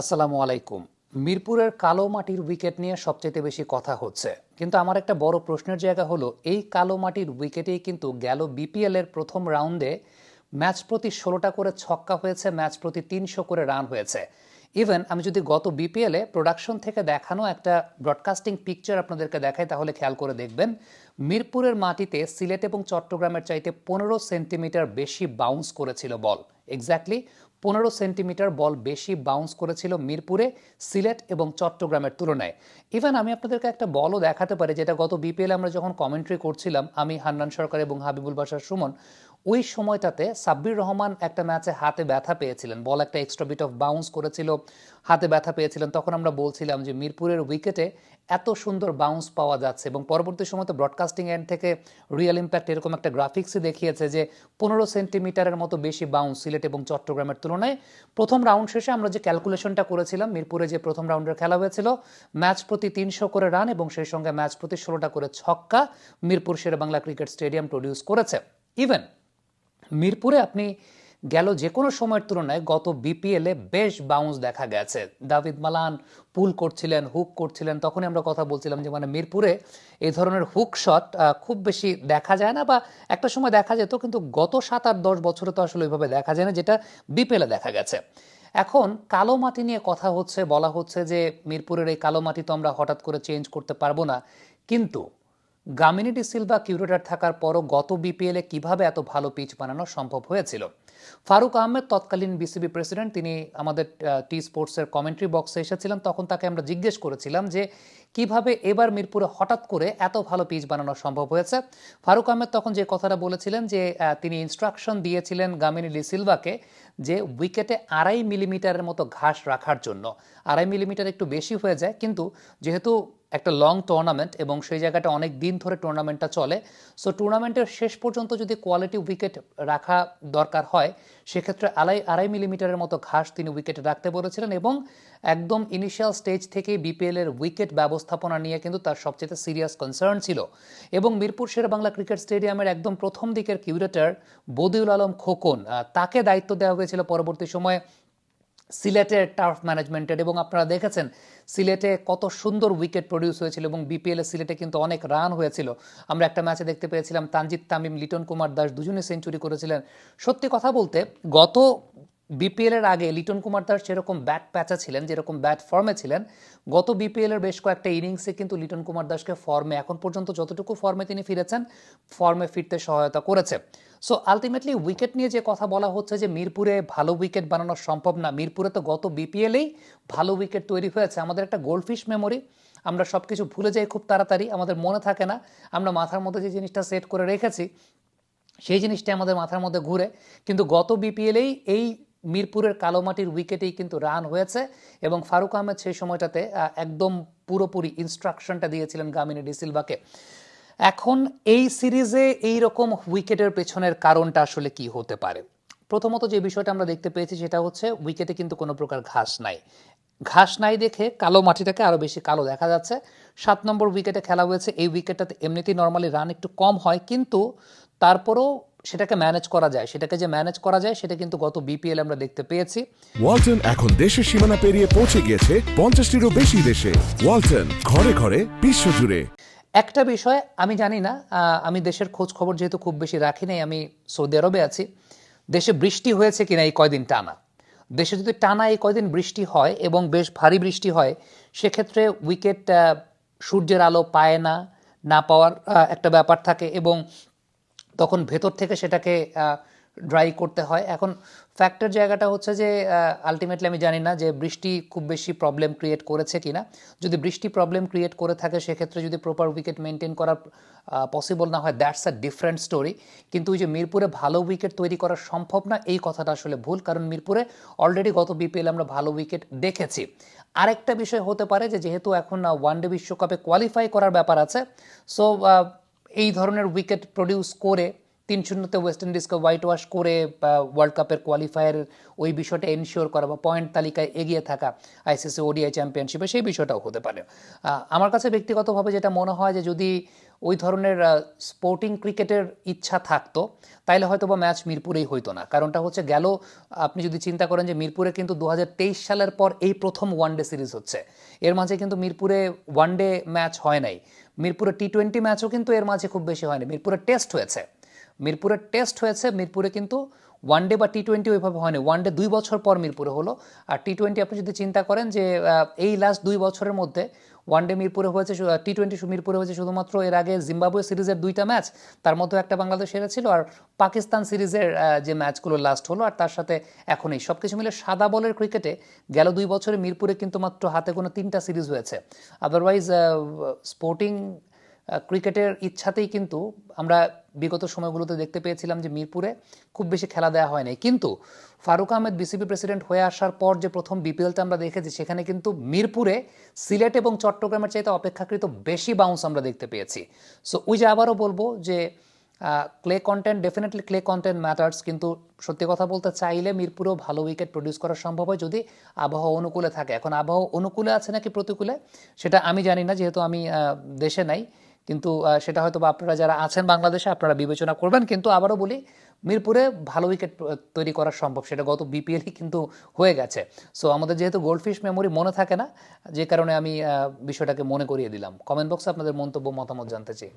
আসসালামু আলাইকুম। মিরপুরের কালো মাটির উইকেট নিয়ে সবচেয়ে বেশি কথা হচ্ছে। কিন্তু আমার একটা বড় প্রশ্নের জায়গা হলো, এই কালো মাটির উইকেটেই কিন্তু গেল বিপিএল এর প্রথম রাউন্ডে ম্যাচ প্রতি ষোলোটা করে ছক্কা হয়েছে, ম্যাচ প্রতি তিনশো করে রান হয়েছে। ইভেন আমি যদি গত বিপিএলে প্রোডাকশন থেকে দেখানো একটা ব্রডকাস্টিং পিকচার আপনাদেরকে দেখাই, তাহলে খেয়াল করে দেখবেন, মিরপুরের মাটিতে সিলেট এবং চট্টগ্রামের চাইতে পনেরো সেন্টিমিটার বেশি বাউন্স করেছিল বল। এক্স্যাক্টলি পনেরো সেন্টিমিটার বল বেশি বাউন্স করেছিল মিরপুরে, সিলেট এবং চট্টগ্রামের তুলনায়। ইভেন আমি আপনাদেরকে একটা বলও দেখাতে পারি, যেটা গত বিপিএল আমরা যখন কমেন্ট্রি করছিলাম, আমি হান্নান সরকার এবং হাবিবুল বাসার সুমন ওই সময়টাতে সাব্বির রহমান একটা ম্যাচে হাতে ব্যথা পেয়েছিলেন। বল একটা এক্সট্রা বিট অফ বাউন্স করেছিল, হাতে ব্যথা পেয়েছিলেন। তখন আমরা বলছিলাম যে, মিরপুরের উইকেটে এত সুন্দর বাউন্স পাওয়া যাচ্ছে এবং পরবর্তী সময়তে ব্রডকাস্টিং এন্ড থেকে রিয়েল ইম্প্যাক্ট এরকম একটা গ্রাফিক্সই দেখিয়েছে যে, পনেরো সেন্টিমিটারের মতো বেশি বাউন্স সিলেট এবং চট্টগ্রামের তুলনায় প্রথম রাউন্ড শেষে আমরা যে ক্যালকুলেশনটা করেছিলাম, মিরপুরে যে প্রথম রাউন্ডের খেলা হয়েছিল ম্যাচ প্রতি তিনশো করে রান এবং সেই সঙ্গে ম্যাচ প্রতি ষোলোটা করে ছক্কা Mirpur Sher-e-Bangla cricket stadium produce করেছে। ইভেন মিরপুরে আপনি গেল যে কোনো সময়ের তুলনায় গত বিপিএলে বেশ বাউন্স দেখা গেছে। দাভিদ মালান পুল করছিলেন হুক করছিলেন, তখনই আমরা কথা বলছিলাম যে মানে মিরপুরে এই ধরনের হুক শট খুব বেশি দেখা যায় না বা একটা সময় দেখা যেত, কিন্তু গত সাত আট দশ বছরে তো আসলে ওইভাবে দেখা যায় না, যেটা বিপিএলে দেখা গেছে। এখন কালো মাটি নিয়ে কথা হচ্ছে, বলা হচ্ছে যে মিরপুরের এই কালো মাটি তো আমরা হঠাৎ করে চেঞ্জ করতে পারব না। কিন্তু গামিনিটি সিলভা কিউরেটার থাকার পরও গত বিপিএলে কীভাবে এত ভালো পিচ বানানো সম্ভব হয়েছিল? ফারুক আহমেদ, তৎকালীন বিসিবি প্রেসিডেন্ট, তিনি আমাদের টি স্পোর্টসের কমেন্ট্রি বক্সে এসেছিলেন, তখন তাকে আমরা জিজ্ঞেস করেছিলাম যে, কীভাবে এবার মিরপুরে হঠাৎ করে এত ভালো পিচ বানানো সম্ভব হয়েছে? ফারুক আহমেদ তখন যে কথাটা বলেছিলেন যে তিনি ইনস্ট্রাকশন দিয়েছিলেন গামিনী সিলভাকে যে উইকেটে আড়াই মিলিমিটারের মতো ঘাস রাখার জন্য। আড়াই মিলিমিটার একটু বেশি হয়ে যায়, কিন্তু যেহেতু একটা লং টুর্নামেন্ট এবং সেই জায়গাটা অনেক দিন ধরে টুর্নামেন্টটা চলে। সো টুর্নামেন্টের শেষ পর্যন্ত যদি কোয়ালিটি উইকেট রাখা দরকার হয়, সেক্ষেত্রে আড়াই আড়াই মিলিমিটারের মতো ঘাস তিনি উইকেটে রাখতে বলেছিলেন এবং একদম ইনিশিয়াল স্টেজ থেকেই বিপিএল এর উইকেট ব্যবস্থাপনা নিয়ে কিন্তু তার সবচেয়ে সিরিয়াস কনসার্ন ছিল। এবং মিরপুর শের বাংলা ক্রিকেট স্টেডিয়ামের একদম প্রথম দিকের কিউরেটর বদিউল আলম খোকন তাকে দায়িত্ব দেওয়া হয়েছিল পরবর্তী সময়ে। সিলেটের টার্ফ ম্যানেজমেন্টের এবং আপনারা দেখেছেন সিলেটে কত সুন্দর উইকেট প্রডিউস হয়েছিল, এবং বিপিএল এ সিলেটে কিন্তু অনেক রান হয়েছিল। আমরা একটা ম্যাচে দেখতে পেয়েছিলাম তানজিৎ তামিম, লিটন কুমার দাস দুজনে সেঞ্চুরি করেছিলেন। সত্যি কথা বলতে, গত বিপিএল এর আগে লিটন কুমার দাস যেরকম ব্যাট প্যাচা ছিলেন, যেরকম ব্যাট ফর্মে ছিলেন, গত বিপিএল এর বেশ কয়েকটা ইনিংসে কিন্তু লিটন কুমার দাসকে ফর্মে এখন পর্যন্ত যতটুকু ফর্মে তিনি ফিরেছেন ফর্মে ফিরতে সহায়তা করেছে। সো আলটিমেটলি উইকেট নিয়ে যে কথা বলা হচ্ছে যে মিরপুরে ভালো উইকেট বানানো সম্ভব না, মিরপুরে তো গত বিপিএলেই ভালো উইকেট তৈরি হয়েছে। আমাদের একটা গোল্ডফিশ মেমোরি আমরা সব কিছু ভুলে যাই খুব তাড়াতাড়ি, আমাদের মনে থাকে না, আমরা মাথার মধ্যে যে জিনিসটা সেট করে রেখেছি, সেই জিনিসটা আমাদের মাথার মধ্যে ঘুরে। কিন্তু গত বিপিএলেই এই মিরপুরের কালো মাটির উইকেটেই কিন্তু রান হয়েছে এবং ফারুক আহমেদ সেই সময়টাতে একদম পুরোপুরি ইনস্ট্রাকশনটা দিয়েছিলেন গামিনী ডিসিলভাকে এখন এই সিরিজে এই রকম উইকেটের পেছনের কারণটা আসলে কি হতে পারে? প্রথমত যে বিষয়টা আমরা দেখতে পেয়েছি সেটা হচ্ছে উইকেটে কিন্তু কোনো প্রকার ঘাস নাই। ঘাস নাই দেখে কালো মাটিটাকে আরও বেশি কালো দেখা যাচ্ছে। সাত নম্বর উইকেটে খেলা হয়েছে। এই উইকেটটাতে এমনিতেই নর্মালি রান একটু কম হয়, কিন্তু তারপরও সেটাকে ম্যানেজ করা যায়। সেটাকে যে ম্যানেজ করা যায় সেটা কিন্তু গত বিপিএল আমরা দেখতে পেয়েছি। ওয়ালটন এখন দেশের সীমানা পেরিয়ে পৌঁছে গিয়েছে পঞ্চাশটিরও বেশি দেশে। ওয়ালটন ঘরে ঘরে বিশ্বজুড়ে একটা বিষয় আমি জানি না আমি দেশের খোঁজ খবর যেহেতু খুব বেশি রাখি নাই আমি সৌদি আরবে আছি। দেশে বৃষ্টি হয়েছে কিনা এই কয়দিন টানা? দেশে যদি টানা এই কয়দিন বৃষ্টি হয় এবং বেশ ভারী বৃষ্টি হয় সেক্ষেত্রে উইকেট সূর্যের আলো পায় না না পাওয়ার একটা ব্যাপার থাকে এবং তখন ভেতর থেকে সেটাকে ড্রাই করতে হয়। এখন ফ্যাক্টর জায়গাটা হচ্ছে যে আলটিমেটলি আমি জানি না যে বৃষ্টি খুব বেশি প্রবলেম ক্রিয়েট করেছে কিনা। যদি বৃষ্টি প্রবলেম ক্রিয়েট করে থাকে, সেক্ষেত্রে যদি প্রপার উইকেট মেনটেন করা পসিবল না হয় দ্যাটস আ ডিফারেন্ট স্টোরি কিন্তু ওই যে মিরপুরে ভালো উইকেট তৈরি করা সম্ভব না, এই কথাটা আসলে ভুল। কারণ মিরপুরে অলরেডি গত বিপিএল আমরা ভালো উইকেট দেখেছি। আরেকটা বিষয় হতে পারে যে, যেহেতু এখন ওয়ানডে বিশ্বকাপে কোয়ালিফাই করার ব্যাপার আছে সো এই ধরনের উইকেট প্রডিউস করে তিন শূন্যতে ওয়েস্ট ইন্ডিজকে হোয়াইট ওয়াশ করে ওয়ার্ল্ড কাপের কোয়ালিফায়ার ওই বিষয়টা এনশিওর করা বা পয়েন্ট তালিকায় এগিয়ে থাকা আইসিসি ওডিআই চ্যাম্পিয়নশিপে সেই বিষয়টাও হতে পারে। আমার কাছে ব্যক্তিগতভাবে যেটা মনে হয় যে যদি ওই ধরনের স্পোর্টিং ক্রিকেটের ইচ্ছা থাকতো, তাইলে হয়তো বা ম্যাচ মিরপুরেই হইতো না। কারণটা হচ্ছে গেল, আপনি যদি চিন্তা করেন যে মিরপুরে কিন্তু দু হাজার তেইশ সালের পর এই প্রথম ওয়ানডে সিরিজ হচ্ছে। এর মাঝে কিন্তু মিরপুরে ওয়ানডে ম্যাচ হয় নাই। মিরপুরে টি টোয়েন্টি ম্যাচও কিন্তু এর মাঝে খুব বেশি হয়নি। মিরপুরে টেস্ট হয়েছে। মিরপুরের টেস্ট হয়েছে, মিরপুরে কিন্তু ওয়ানডে বা টি টোয়েন্টি ওইভাবে হয়নি। ওয়ানডে দুই বছর পর মিরপুরে হলো। আর টি টোয়েন্টি আপনি যদি চিন্তা করেন যে এই লাস্ট দুই বছরের মধ্যে ওয়ানডে মিরপুরে হয়েছে টি টোয়েন্টি মিরপুরে হয়েছে শুধুমাত্র। এর আগে জিম্বাবুয়ে সিরিজের দুইটা ম্যাচ, তার মধ্যে একটা বাংলাদেশ সেরা ছিল আর পাকিস্তান সিরিজের যে ম্যাচগুলো লাস্ট হলো, আর তার সাথে এখন এই সব কিছু মিলে সাদা বলের ক্রিকেটে গেল দুই বছরে মিরপুরে কিন্তু মাত্র হাতে কোনো তিনটা সিরিজ হয়েছে। আদারওয়াইজ স্পোর্টিং ক্রিকেটের ইচ্ছাতেই কিন্তু আমরা বিগত সময়গুলোতে দেখতে পেয়েছিলাম যে মিরপুরে খুব বেশি খেলা দেওয়া হয়নি কিন্তু ফারুক আহমেদ বিসিবি প্রেসিডেন্ট হয়ে আসার পর যে প্রথম বিপিএলটা আমরা দেখেছি, সেখানে কিন্তু মিরপুরে সিলেট এবং চট্টগ্রামের চাইতে অপেক্ষাকৃত বেশি বাউন্স আমরা দেখতে পেয়েছি। সো ওই যে আবারও বলব যে clay content definitely clay content matters কিন্তু সত্যি কথা বলতে চাইলে মিরপুরেও ভালো উইকেট প্রডিউস করা সম্ভব হয় যদি আবহাওয়া অনুকূলে থাকে। এখন আবহাওয়া অনুকূলে আছে নাকি প্রতিকূলে, সেটা আমি জানি না, যেহেতু আমি দেশে নাই। কিন্তু সেটা হয়তো বা আপনারা যারা আছেন বাংলাদেশে আপনারা বিবেচনা করবেন, কিন্তু আবারও বলি, মিরপুরে ভালো উইকেট তৈরি করা সম্ভব। সেটা গত বিপিএলই কিন্তু হয়ে গেছে। সো আমাদের যেহেতু গোল্ডফিশ মেমোরি মনে থাকে না, যে কারণে আমি বিষয়টাকে মনে করিয়ে দিলাম। কমেন্ট বক্সে আপনাদের মন্তব্য, মতামত জানতে চাই।